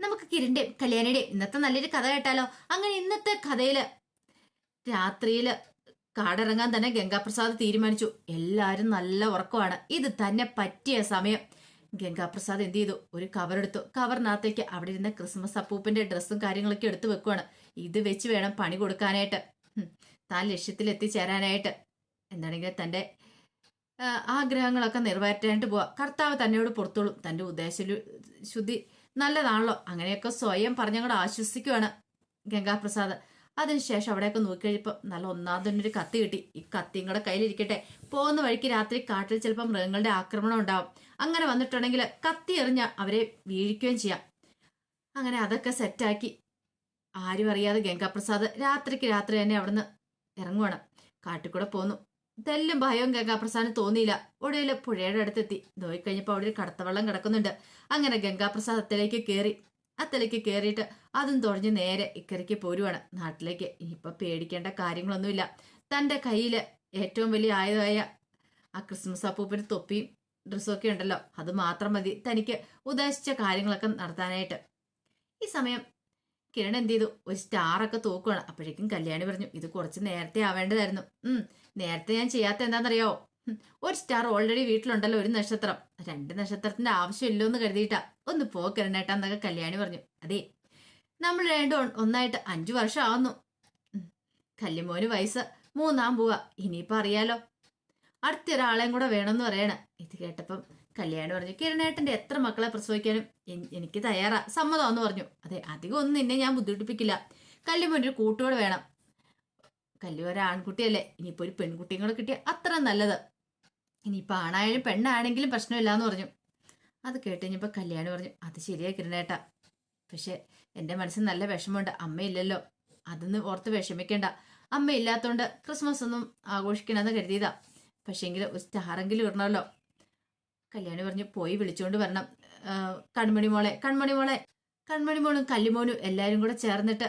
നമുക്ക് കിരണിന്റെയും കല്യാണിയുടെയും ഇന്നത്തെ നല്ലൊരു കഥ കേട്ടാലോ? അങ്ങനെ ഇന്നത്തെ കഥയിൽ രാത്രിയിൽ കാടിറങ്ങാൻ തന്നെ ഗംഗാപ്രസാദ് തീരുമാനിച്ചു. എല്ലാരും നല്ല ഉറക്കമാണ്. ഇത് തന്നെ പറ്റിയ സമയം. ഗംഗാപ്രസാദ് എന്ത് ചെയ്തു? ഒരു കവറെടുത്തു കവറിനകത്തേക്ക് അവിടെ ഇരുന്ന ക്രിസ്മസ് അപ്പൂപ്പന്റെ ഡ്രസ്സും കാര്യങ്ങളൊക്കെ എടുത്തു വെക്കുവാണ്. ഇത് വെച്ച് വേണം പണി കൊടുക്കാനായിട്ട്. താൻ ലക്ഷ്യത്തിൽ എത്തിച്ചേരാനായിട്ട് എന്താണെങ്കിൽ തന്റെ ആഗ്രഹങ്ങളൊക്കെ നിറവേറ്റാനായിട്ട് പോവാ. കർത്താവ് തന്നോട് പുറത്തോളും. തന്റെ ഉദ്ദേശ ശുദ്ധി നല്ലതാണല്ലോ. അങ്ങനെയൊക്കെ സ്വയം പറഞ്ഞങ്ങോട് ആശ്വസിക്കുവാണ് ഗംഗാപ്രസാദ്. അതിനുശേഷം അവിടെയൊക്കെ നോക്കിക്കഴിഞ്ഞപ്പോൾ നല്ല ഒന്നാമതൊരു കത്തി കിട്ടി. ഈ കത്തിയും കൂടെ കയ്യിലിരിക്കട്ടെ. പോകുന്ന വഴിക്ക് രാത്രി കാട്ടിൽ ചിലപ്പോൾ മൃഗങ്ങളുടെ ആക്രമണം ഉണ്ടാവും. അങ്ങനെ വന്നിട്ടുണ്ടെങ്കിൽ കത്തി എറിഞ്ഞ അവരെ വീഴിക്കുകയും ചെയ്യാം. അങ്ങനെ അതൊക്കെ സെറ്റാക്കി. ആരും അറിയാതെ ഗംഗാപ്രസാദ് രാത്രിക്ക് രാത്രി തന്നെ അവിടുന്ന് ഇറങ്ങുവാണ്. കാട്ടിൽ കൂടെ പോന്നു. തെല്ലും ഭയവും ഗംഗാപ്രസാദിന് തോന്നിയില്ല. ഒടുവിൽ പുഴയുടെ അടുത്തെത്തി. നോയിക്കഴിഞ്ഞപ്പോൾ അവിടെ ഒരു കടത്തവെള്ളം കിടക്കുന്നുണ്ട്. അങ്ങനെ ഗംഗാപ്രസാദ് അത്തലേക്ക് കയറി അത്തലേക്ക് കയറിയിട്ട് അതും തുഴഞ്ഞ് നേരെ ഇക്കരയ്ക്ക് പോരുവാണ്. നാട്ടിലേക്ക്. ഇനിയിപ്പോൾ പേടിക്കേണ്ട കാര്യങ്ങളൊന്നുമില്ല. തന്റെ കയ്യിൽ ഏറ്റവും വലിയ ആയുധമായ ആ ക്രിസ്മസ് അപ്പൂപ്പിന് തൊപ്പിയും ഡ്രസ്സും ഒക്കെ ഉണ്ടല്ലോ. അത് മാത്രം മതി. തനിക്ക് ഉദ്ദേശിച്ച കാര്യങ്ങളൊക്കെ നടത്താനായിട്ട്. ഈ സമയം കിരൺ എന്ത് ചെയ്തു? ഒരു സ്റ്റാറൊക്കെ തൂക്കുവാണ്. അപ്പോഴേക്കും കല്യാണി പറഞ്ഞു ഇത് കുറച്ച് നേരത്തെ ആവേണ്ടതായിരുന്നു. നേരത്തെ ഞാൻ ചെയ്യാത്ത എന്താണെന്നറിയോ ഒരു സ്റ്റാർ ഓൾറെഡി വീട്ടിലുണ്ടല്ലോ ഒരു നക്ഷത്രം. രണ്ട് നക്ഷത്രത്തിന്റെ ആവശ്യമില്ലോ എന്ന് കരുതിയിട്ടാ. ഒന്ന് പോക്കരണേട്ടാ എന്നൊക്കെ കല്യാണി പറഞ്ഞു. അതെ നമ്മൾ രണ്ടും ഒന്നായിട്ട് അഞ്ചു വർഷം ആവുന്നു. കല്യമോന് വയസ്സ് മൂന്നാം പോവാ. ഇനിയിപ്പോ അറിയാലോ. അടുത്ത ഒരാളെയും കൂടെ വേണമെന്ന് പറയണ. ഇത് കേട്ടപ്പം കല്യാണി പറഞ്ഞു കിരണേട്ടന്റെ എത്ര മക്കളെ പ്രസവിക്കാനും? എനിക്ക് തയ്യാറാ. സമ്മതമാന്ന് പറഞ്ഞു. അതെ അധികം ഒന്നും നിന്നെ ഞാൻ ബുദ്ധിമുട്ടിപ്പിക്കില്ല. ഒരു കൂട്ടുകൂടെ വേണം. കല്ലു ഒരു ആൺകുട്ടിയല്ലേ? ഇനിയിപ്പോ ഒരു പെൺകുട്ടിയും കൂടെ കിട്ടിയ അത്ര നല്ലത്. ഇനിയിപ്പൊ ആണായാലും പെണ്ണാണെങ്കിലും പ്രശ്നമില്ല എന്ന് പറഞ്ഞു. അത് കേട്ട് കഴിഞ്ഞപ്പോ കല്യാണി പറഞ്ഞു അത് ശരിയാ കിരണേട്ടാ. പക്ഷെ എന്റെ മനസ്സിൽ നല്ല വിഷമമുണ്ട്. അമ്മയില്ലല്ലോ. അതൊന്നും ഓർത്ത് വിഷമിക്കണ്ട. അമ്മ ഇല്ലാത്തോണ്ട് ക്രിസ്മസ് ഒന്നും ആഘോഷിക്കണമെന്ന് കരുതിയതാ. പക്ഷേങ്കിൽ ഒരു സ്റ്റാറെങ്കിലും ഇടണമല്ലോ. കല്യാണി പറഞ്ഞു പോയി വിളിച്ചുകൊണ്ട് വരണം. കൺമണി മോളെ കൺമണി മോളെ കൺമണി മോളും കല്ലുമോനും എല്ലാവരും കൂടെ ചേർന്നിട്ട്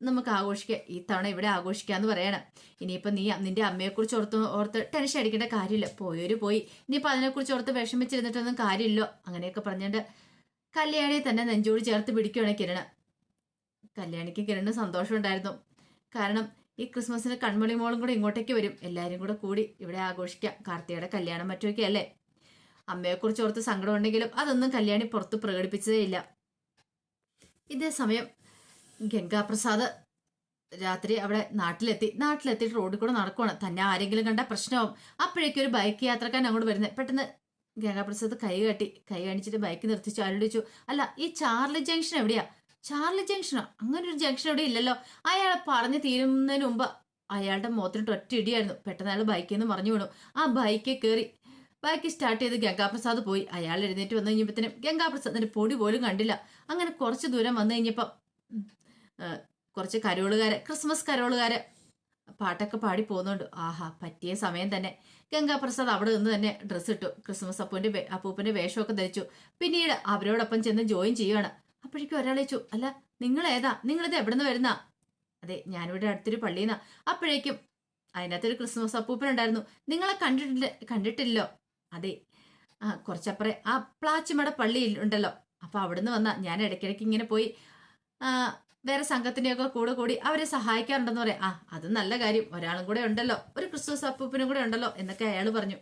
നമുക്ക് ആഘോഷിക്കാം ഈ തവണ ഇവിടെ ആഘോഷിക്കാന്ന് പറയണം. ഇനിയിപ്പോ നീ നിന്റെ അമ്മയെക്കുറിച്ച് ഓർത്ത് ഓർത്ത് ടെൻഷൻ അടിക്കേണ്ട കാര്യമില്ല. പോയൊരു പോയി. ഇനിയിപ്പോ അതിനെക്കുറിച്ച് ഓർത്ത് വിഷമിച്ചിരുന്നിട്ടൊന്നും കാര്യമില്ലോ. അങ്ങനെയൊക്കെ പറഞ്ഞിട്ട് കല്യാണിയെ തന്നെ നെഞ്ചോട് ചേർത്ത് പിടിക്കുകയാണ് കിരണ്. കല്യാണിക്ക് കിരണ് സന്തോഷം ഉണ്ടായിരുന്നു. കാരണം ഈ ക്രിസ്മസിന് കൺമണി മോളും കൂടെ ഇങ്ങോട്ടേക്ക് വരും. എല്ലാവരും കൂടെ കൂടി ഇവിടെ ആഘോഷിക്കാം. കാർത്തികയുടെ കല്യാണം മറ്റൊക്കെ അല്ലേ? അമ്മയെക്കുറിച്ച് ഓർത്ത് സങ്കടമുണ്ടെങ്കിലും അതൊന്നും കല്യാണി പുറത്ത് പ്രകടിപ്പിച്ചതേ ഇല്ല ഇതേ സമയം ഗംഗാപ്രസാദ് രാത്രി അവിടെ നാട്ടിലെത്തി. നാട്ടിലെത്തിയിട്ട് റോഡിൽ കൂടെ നടക്കുവാണ്. തന്നെ ആരെങ്കിലും കണ്ട പ്രശ്നമാവും. അപ്പോഴേക്കും ഒരു ബൈക്ക് യാത്രക്കാരൻ അങ്ങോട്ട് വരുന്നത്. പെട്ടെന്ന് ഗംഗാപ്രസാദ് കൈ കാട്ടി. കൈ കാണിച്ചിട്ട് ബൈക്ക് നിർത്തിച്ചു. ആരോട് ചോദിച്ചു? അല്ല ഈ ചാർലി ജംഗ്ഷൻ എവിടെയാ? ചാർലി ജംഗ്ഷനോ അങ്ങനെ ഒരു ജംഗ്ഷൻ എവിടെ ഇല്ലല്ലോ? അയാൾ പറഞ്ഞു തീരുന്നതിന് മുമ്പ് അയാളുടെ മുഖത്തിനിട്ട് ഒറ്റ ഇടിയായിരുന്നു. പെട്ടെന്ന് അയാൾ ബൈക്കിൽ നിന്ന് മറിഞ്ഞു വീണു. ആ ബൈക്കിൽ കയറി ബൈക്ക് സ്റ്റാർട്ട് ചെയ്ത് ഗംഗാപ്രസാദ് പോയി. അയാൾ എഴുന്നേറ്റ് വന്നു കഴിഞ്ഞപ്പോഴത്തേനും ഗംഗാപ്രസാദിന്റെ പൊടി പോലും കണ്ടില്ല. അങ്ങനെ കുറച്ച് ദൂരം വന്നു കഴിഞ്ഞപ്പം കുറച്ച് കരോളുകാരെ ക്രിസ്മസ് കരോളുകാരെ പാട്ടൊക്കെ പാടി പോകുന്നുണ്ട്. ആഹാ പറ്റിയ സമയം തന്നെ. ഗംഗാപ്രസാദ് അവിടെ നിന്ന് തന്നെ ഡ്രസ്സ് ഇട്ടു. ക്രിസ്മസ് അപ്പൂന്റെ അപ്പൂപ്പന്റെ വേഷമൊക്കെ ധരിച്ചു. പിന്നീട് അവരോടൊപ്പം ചെന്ന് ജോയിൻ ചെയ്യുകയാണ് അപ്പോഴേക്കും ഒരാൾ ചോദിച്ചു അല്ല നിങ്ങൾ ഏതാ നിങ്ങളിത് എവിടെ നിന്ന് വരുന്ന? അതെ ഞാനിവിടെ അടുത്തൊരു പള്ളിയിൽ നിന്നാ അപ്പോഴേക്കും അതിനകത്തൊരു ക്രിസ്മസ് അപ്പൂപ്പൻ ഉണ്ടായിരുന്നു നിങ്ങളെ കണ്ടിട്ടില്ല കണ്ടിട്ടില്ലോ? അതെ. ആ കുറച്ചപ്പുറേ. ആ പ്ലാച്ചിമട പള്ളി ഉണ്ടല്ലോ. അപ്പൊ അവിടുന്ന് വന്ന ഞാൻ ഇടയ്ക്കിടയ്ക്ക് ഇങ്ങനെ പോയി വേറെ സംഘത്തിന്റെയൊക്കെ കൂടെ കൂടി അവരെ സഹായിക്കാറുണ്ടെന്ന് പറയാം. ആ അത് നല്ല കാര്യം. ഒരാളും കൂടെ ഉണ്ടല്ലോ. ഒരു ക്രിസ്മസ് അപ്പൂപ്പനും കൂടെ ഉണ്ടല്ലോ എന്നൊക്കെ അയാൾ പറഞ്ഞു.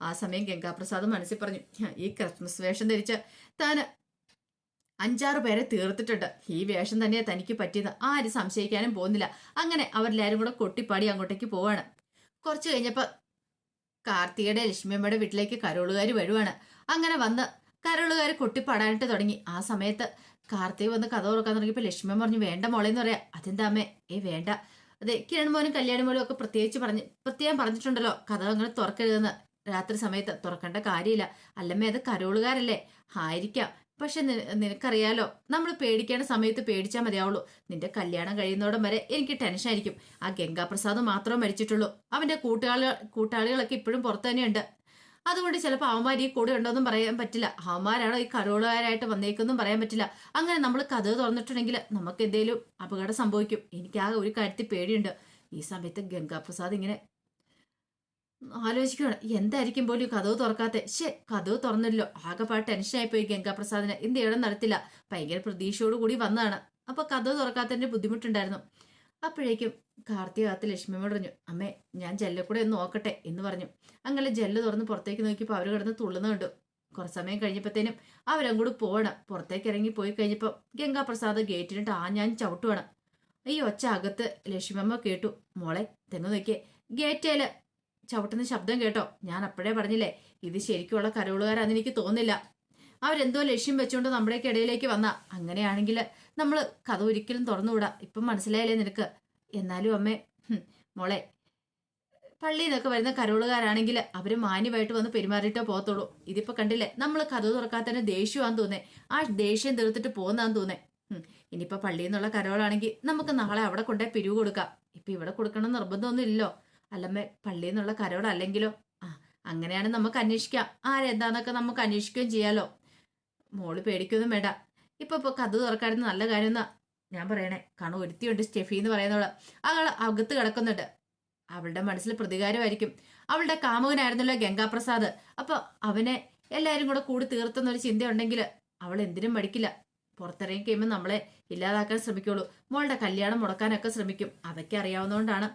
ആ സമയം ഗംഗാപ്രസാദ് മനസ്സിൽ പറഞ്ഞു ഈ ക്രിസ്മസ് വേഷം ധരിച്ച താൻ അഞ്ചാറ് പേരെ തീർത്തിട്ടുണ്ട്. ഈ വേഷം തന്നെ തനിക്ക് പറ്റിയത്. ആരും സംശയിക്കാനും പോകുന്നില്ല. അങ്ങനെ അവരെല്ലാരും കൂടെ കൊട്ടിപ്പാടി അങ്ങോട്ടേക്ക് പോവാണ്. കുറച്ച് കഴിഞ്ഞപ്പോൾ കാർത്തികയുടെ ലക്ഷ്മിയമ്മയുടെ വീട്ടിലേക്ക് കരോളുകാർ വരുവാണ്. അങ്ങനെ വന്ന് കരോളുകാർ കൊട്ടിപ്പാടാനിട്ട് തുടങ്ങി. ആ സമയത്ത് കാർത്തിക് വന്ന് കഥ തുറക്കാൻ തുടങ്ങിയപ്പോൾ ലക്ഷ്മി പറഞ്ഞു വേണ്ട മോളെ എന്ന് പറയാ. അതെന്താ അമ്മേ? ഏ വേണ്ട. അതെ കിരൺ മോനും കല്യാണി മോനും ഒക്കെ പ്രത്യേകിച്ച് പറഞ്ഞ് പ്രത്യേകം പറഞ്ഞിട്ടുണ്ടല്ലോ. കഥ അങ്ങനെ തുറക്കരുതെന്ന്. രാത്രി സമയത്ത് തുറക്കേണ്ട കാര്യമില്ല. അല്ലമ്മേ അത് കരോളുകാരല്ലേ? ആയിരിക്കാം. പക്ഷെ നിനക്കറിയാലോ നമ്മൾ പേടിക്കേണ്ട സമയത്ത് പേടിച്ചാൽ മതിയാവുള്ളൂ. നിന്റെ കല്യാണം കഴിയുന്നോടം വരെ എനിക്ക് ടെൻഷൻ ആയിരിക്കും. ആ ഗംഗാപ്രസാദ് മാത്രമേ മരിച്ചിട്ടുള്ളൂ. അവന്റെ കൂട്ടുകാളി കൂട്ടാളികളൊക്കെ ഇപ്പോഴും പുറത്തു തന്നെയുണ്ട്. അതുകൊണ്ട് ചിലപ്പോൾ അവന്മാർ ഈ കൂടെ ഉണ്ടോന്നും പറയാൻ പറ്റില്ല. അവന്മാരാണോ ഈ കരോളുകാരായിട്ട് വന്നേക്കൊന്നും പറയാൻ പറ്റില്ല. അങ്ങനെ നമ്മൾ കഥ തുറന്നിട്ടുണ്ടെങ്കിൽ നമുക്ക് എന്തെങ്കിലും അപകടം സംഭവിക്കും. എനിക്ക് ആ ഒരു കാര്യത്തിൽ പേടിയുണ്ട്. ഈ സമയത്ത് ഗംഗാപ്രസാദ് ഇങ്ങനെ ആലോചിക്കുകയാണ് എന്തായിരിക്കും പോലും കഥവ് തുറക്കാത്ത? ശേ കഥവ് തുറന്നില്ലോ. ആകെപ്പാട് ടെൻഷനായി പോയി ഗംഗാപ്രസാദിന്. എന്ത് ചെയ്യണം നടത്തില്ല. ഭയങ്കര പ്രതീക്ഷയോടുകൂടി വന്നതാണ്. അപ്പൊ കഥവ് തുറക്കാത്തതിന്റെ ബുദ്ധിമുട്ടുണ്ടായിരുന്നു. അപ്പോഴേക്കും കാർത്തികത്ത് ലക്ഷ്മിയോട് പറഞ്ഞു അമ്മേ ഞാൻ ജെല്ലക്കൂടെ ഒന്ന് നോക്കട്ടെ എന്ന് പറഞ്ഞു. അങ്ങനെ ജെല്ല് തുറന്ന് പുറത്തേക്ക് നോക്കിയപ്പോൾ അവർ കിടന്ന് തുള്ളുന്ന കണ്ടു. കുറച്ച് സമയം കഴിഞ്ഞപ്പോഴത്തേനും അവരങ്ങോട്ട് പോകണം പുറത്തേക്ക് ഇറങ്ങി പോയി കഴിഞ്ഞപ്പോൾ ഗംഗാപ്രസാദ് ഗേറ്റിനിട്ട് ഞാൻ ചവിട്ടുവാണ്. ഈ ഒച്ച അകത്ത് ലക്ഷ്മിയമ്മ കേട്ടു മോളെ തെങ്ങ് നോക്കിയേ ഗേറ്റേൽ ചവിട്ടുന്ന ശബ്ദം കേട്ടോ. ഞാൻ അപ്പോഴേ പറഞ്ഞില്ലേ ഇത് ശരിക്കുള്ള കരോളുകാരാന്ന് എനിക്ക് തോന്നില്ല അവരെന്തോ ലക്ഷ്യം വെച്ചുകൊണ്ട് നമ്മുടെയൊക്കെ ഇടയിലേക്ക് വന്ന. അങ്ങനെയാണെങ്കിൽ നമ്മൾ കഥ ഒരിക്കലും തുറന്നുവിടാം. ഇപ്പം മനസ്സിലായില്ലേ നിനക്ക്? എന്നാലും അമ്മ മോളെ പള്ളിയിൽ നിന്നൊക്കെ വരുന്ന കരോളുകാരാണെങ്കിൽ അവർ മാന്യമായിട്ട് വന്ന് പെരുമാറിയിട്ടേ പോകത്തുള്ളൂ. ഇതിപ്പോൾ കണ്ടില്ലേ നമ്മൾ കഥ തുറക്കാത്തന്നെ ദേഷ്യമാന്ന് തോന്നേ ആ ദേഷ്യം തീർത്തിട്ട് പോകുന്നതാന്ന് തോന്നേ ഇനിയിപ്പോൾ ഇനിയിപ്പോ പള്ളിയിൽ നിന്നുള്ള കരോളാണെങ്കിൽ നമുക്ക് നാളെ അവിടെ കൊണ്ടേ പിരിവ് കൊടുക്കാം. ഇപ്പം ഇവിടെ കൊടുക്കണം നിർബന്ധമൊന്നും ഇല്ലല്ലോ അല്ലമ്മേ പള്ളിയിൽ നിന്നുള്ള കരോളല്ലെങ്കിലോ ആ അങ്ങനെയാണ് നമുക്ക് അന്വേഷിക്കാം. ആരെന്താന്നൊക്കെ നമുക്ക് അന്വേഷിക്കുകയും ചെയ്യാലോ. മോൾ പേടിക്കൊന്നും വേണ്ട. ഇപ്പൊ ഇപ്പൊ കഥ തുറക്കാരുന്ന നല്ല കാര്യമെന്നാ ഞാൻ പറയണേ കാരണം ഒരുത്തിയുണ്ട് സ്റ്റെഫി എന്ന് പറയുന്നവൾ. അവൾ അകത്ത് കിടക്കുന്നുണ്ട്. അവളുടെ മനസ്സിൽ പ്രതികാരമായിരിക്കും. അവളുടെ കാമുകനായിരുന്നല്ലോ ഗംഗാപ്രസാദ്. അപ്പൊ അവനെ എല്ലാവരും കൂടെ കൂടി തീർത്തെന്നൊരു ചിന്തയുണ്ടെങ്കിൽ അവൾ എന്തിനും മടിക്കില്ല. പുറത്തിറങ്ങി കഴിയുമ്പോൾ നമ്മളെ ഇല്ലാതാക്കാൻ ശ്രമിക്കുള്ളൂ. മോളുടെ കല്യാണം മുടക്കാനൊക്കെ ശ്രമിക്കും. അതൊക്കെ അറിയാവുന്നതുകൊണ്ടാണ്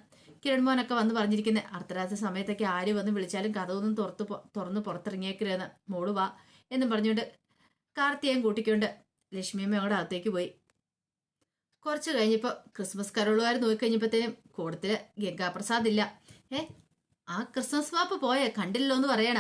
കിരൺ മോനൊക്കെ വന്ന് പറഞ്ഞിരിക്കുന്നത് അർദ്ധരാത്രി സമയത്തൊക്കെ ആര് വന്ന് വിളിച്ചാലും കഥവൊന്നും തുറത്ത് തുറന്ന് പുറത്തിറങ്ങിയേക്കരുതെന്ന്. മോൾ വാ എന്നും പറഞ്ഞുകൊണ്ട് കാർത്തിയേയും കൂട്ടിക്കൊണ്ട് ലക്ഷ്മിയമ്മ അകത്തേക്ക് പോയി. കുറച്ച് കഴിഞ്ഞപ്പോൾ ക്രിസ്മസ് കരോളുകാർ നോക്കിക്കഴിഞ്ഞപ്പോഴത്തേനും കൂടത്തിൽ ഗംഗാപ്രസാദ് ഇല്ല. ഏ ആ ക്രിസ്മസ് മാപ്പ് പോയേ കണ്ടില്ലോ എന്ന് പറയണ.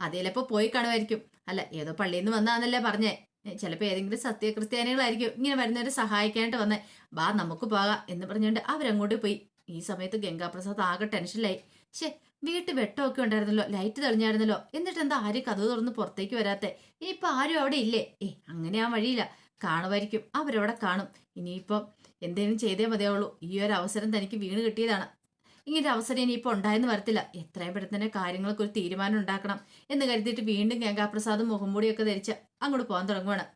അതേലപ്പോ പോയി കാണുമായിരിക്കും. അല്ല ഏതോ പള്ളിയിൽ നിന്ന് വന്നാന്നല്ലേ പറഞ്ഞേ. ചിലപ്പോൾ ചിലപ്പോ ഏതെങ്കിലും സത്യക്രിസ്ത്യാനികളായിരിക്കും ഇങ്ങനെ വരുന്നവരെ സഹായിക്കാനായിട്ട് വന്നേ. ബാ നമുക്ക് പോകാം എന്ന് പറഞ്ഞുകൊണ്ട് അവരങ്ങോട്ട് പോയി. ഈ സമയത്ത് ഗംഗാപ്രസാദ് ആകെ ടെൻഷനിലായി. ശേ വീട്ടിൽ വെട്ടമൊക്കെ ഉണ്ടായിരുന്നല്ലോ ലൈറ്റ് തെളിഞ്ഞായിരുന്നല്ലോ. എന്നിട്ട് എന്താ ആരും കഥ തുറന്ന് പുറത്തേക്ക് വരാത്തെ? ഇനിയിപ്പോ ആരും അവിടെ ഇല്ലേ? ഏ അങ്ങനെ ആ വഴിയില്ല. കാണുമായിരിക്കും അവരവിടെ കാണും. ഇനിയിപ്പം എന്തെങ്കിലും ചെയ്തേ മതിയാവുള്ളൂ. ഈ ഒരു അവസരം തനിക്ക് വീണ് കിട്ടിയതാണ്. ഇങ്ങനൊരു അവസരം ഇനിയിപ്പോൾ ഉണ്ടായെന്ന് വരത്തില്ല. എത്രയും പെട്ടെന്ന് തന്നെ കാര്യങ്ങൾക്ക് ഒരു തീരുമാനം ഉണ്ടാക്കണം എന്ന് കരുതിയിട്ട് വീണ്ടും ഗംഗാപ്രസാദും മുഖംമൂടിയൊക്കെ ധരിച്ച് അങ്ങോട്ട് പോകാൻ തുടങ്ങുവാണ്.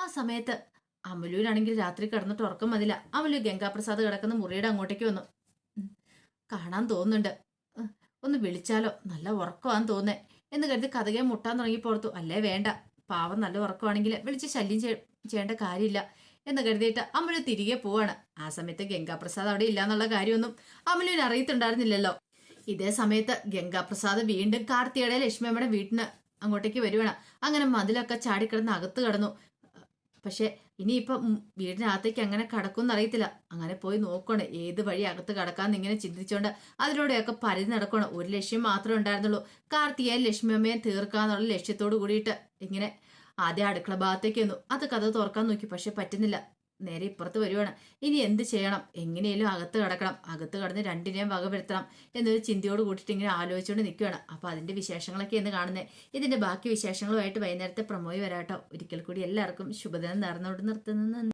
ആ സമയത്ത് അമലുവിനാണെങ്കിൽ രാത്രി കിടന്നിട്ട് ഉറക്കം മതില്ല അമലു ഗംഗാപ്രസാദ് കിടക്കുന്ന മുറിയുടെ അങ്ങോട്ടേക്ക് വന്നു. കാണാൻ തോന്നുന്നുണ്ട്. ഒന്ന് വിളിച്ചാലോ? നല്ല ഉറക്കമാണെന്ന് തോന്നേ എന്ന് കരുതി കഥകെ മുട്ടാൻ തുടങ്ങി പുറത്തു അല്ലേ വേണ്ട. പാവം നല്ല ഉറക്കമാണെങ്കിൽ വിളിച്ച് ശല്യം ചെയ്യ- ചെയ്യേണ്ട കാര്യമില്ല. എന്ന് കരുതിയിട്ട് അമലു തിരികെ പോവാണ്. ആ സമയത്ത് ഗംഗാപ്രസാദ് അവിടെ ഇല്ലാന്നുള്ള കാര്യമൊന്നും അമലുവിന് അറിയത്തുണ്ടായിരുന്നില്ലല്ലോ. ഇതേ സമയത്ത് ഗംഗാപ്രസാദ് വീണ്ടും കാർത്തിയുടെ ലക്ഷ്മിയമ്മയുടെ വീട്ടിന് അങ്ങോട്ടേക്ക് വരുവാണ്. അങ്ങനെ മതിലൊക്കെ ചാടിക്കിടന്ന് അകത്ത് കടന്നു. പക്ഷെ ഇനിയിപ്പം വീടിനകത്തേക്ക് അങ്ങനെ കടക്കും അറിയത്തില്ല. അങ്ങനെ പോയി നോക്കണം ഏത് വഴി അകത്ത് കടക്കാന്ന് ഇങ്ങനെ ചിന്തിച്ചുകൊണ്ട് അതിലൂടെയൊക്കെ പരിധി നടക്കണം ഒരു ലക്ഷ്യം മാത്രമേ ഉണ്ടായിരുന്നുള്ളൂ. കാർത്തികയെ ലക്ഷ്മിയമ്മയെ തീർക്കാന്നുള്ള ലക്ഷ്യത്തോട് കൂടിയിട്ട് ഇങ്ങനെ ആദ്യം അടുക്കള ഭാഗത്തേക്ക് വന്നു അത് കഥ തുറക്കാൻ നോക്കി. പക്ഷെ പറ്റുന്നില്ല. നേരെ ഇപ്പുറത്ത് വരുവാണ്. ഇനി എന്ത് ചെയ്യണം? എങ്ങനെയും അകത്ത് കിടക്കണം. അകത്ത് കടന്ന് രണ്ടിനെയും വകവരുത്തണം എന്നൊരു ചിന്തയോട് കൂട്ടിയിട്ട് ഇങ്ങനെ ആലോചിച്ചുകൊണ്ട് നിൽക്കുകയാണ് അപ്പോൾ അതിന്റെ വിശേഷങ്ങളൊക്കെ എന്ന് കാണുന്നത് ഇതിന്റെ ബാക്കി വിശേഷങ്ങളുമായിട്ട് വൈകുന്നേരത്തെ പ്രമോയി വരാട്ടോ. ഒരിക്കൽ കൂടി എല്ലാവർക്കും ശുഭദിനം നേർന്നുകൊണ്ട് നിർത്തുന്നു.